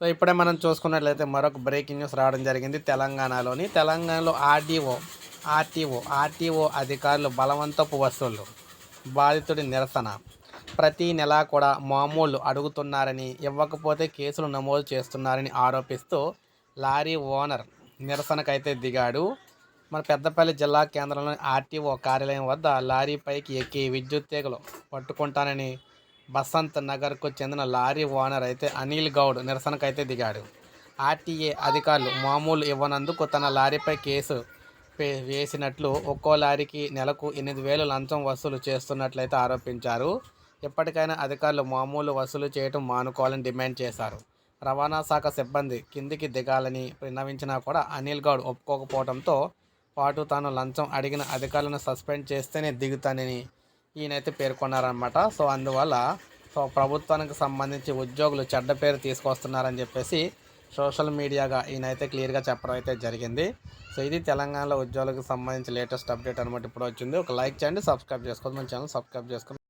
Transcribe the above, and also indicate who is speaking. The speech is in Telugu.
Speaker 1: సో ఇప్పుడే మనం చూసుకున్నట్లయితే మరొక బ్రేకింగ్ న్యూస్ రావడం జరిగింది తెలంగాణలోని. తెలంగాణలో ఆర్డీఓ ఆర్టీఓ ఆర్టీఓ అధికారులు బలవంతపు వసూళ్ళు బాధితుడి నిరసన. ప్రతి నెలా కూడా మామూలు అడుగుతున్నారని ఇవ్వకపోతే కేసులు నమోదు చేస్తున్నారని ఆరోపిస్తూ లారీ ఓనర్ నిరసనకైతే దిగాడు. మన పెద్దపల్లి జిల్లా కేంద్రంలోని ఆర్టీఓ కార్యాలయం వద్ద లారీపైకి ఎక్కి విద్యుత్ తీగలు పట్టుకుంటానని బసంత్ నగర్కు చెందిన లారీ ఓనర్ అయితే అనిల్ గౌడ్ నిరసనకైతే దిగాడు. ఆర్టీఏ అధికారులు మామూలు ఇవ్వనందుకు తన లారీపై కేసు వేసినట్లు ఒక్కో లారీకి నెలకు ఎనిమిది వేలు లంచం వసూలు చేస్తున్నట్లయితే ఆరోపించారు. ఎప్పటికైనా అధికారులు మామూలు వసూలు చేయడం మానుకోవాలని డిమాండ్ చేశారు. రవాణా శాఖ సిబ్బంది కిందికి దిగాలని విన్నవించినా కూడా అనిల్ గౌడ్ ఒప్పుకోకపోవడంతో పాటు తాను లంచం అడిగిన అధికారులను సస్పెండ్ చేస్తేనే దిగుతానని ఈయనైతే పేర్కొన్నారనమాట సో అందువల్ల సో ప్రభుత్వానికి సంబంధించి ఉద్యోగులు చెడ్డ పేరు తీసుకొస్తున్నారని చెప్పేసి సోషల్ మీడియాగా ఈయనైతే క్లియర్గా చెప్పడం అయితే జరిగింది. సో ఇది తెలంగాణలో ఉద్యోగులకు సంబంధించి లేటెస్ట్ అప్డేట్ అనమాట ఇప్పుడు వచ్చింది. ఒక లైక్ చేయండి సబ్స్క్రైబ్ చేసుకోండి. మన ఛానల్ సబ్స్క్రైబ్ చేసుకోండి.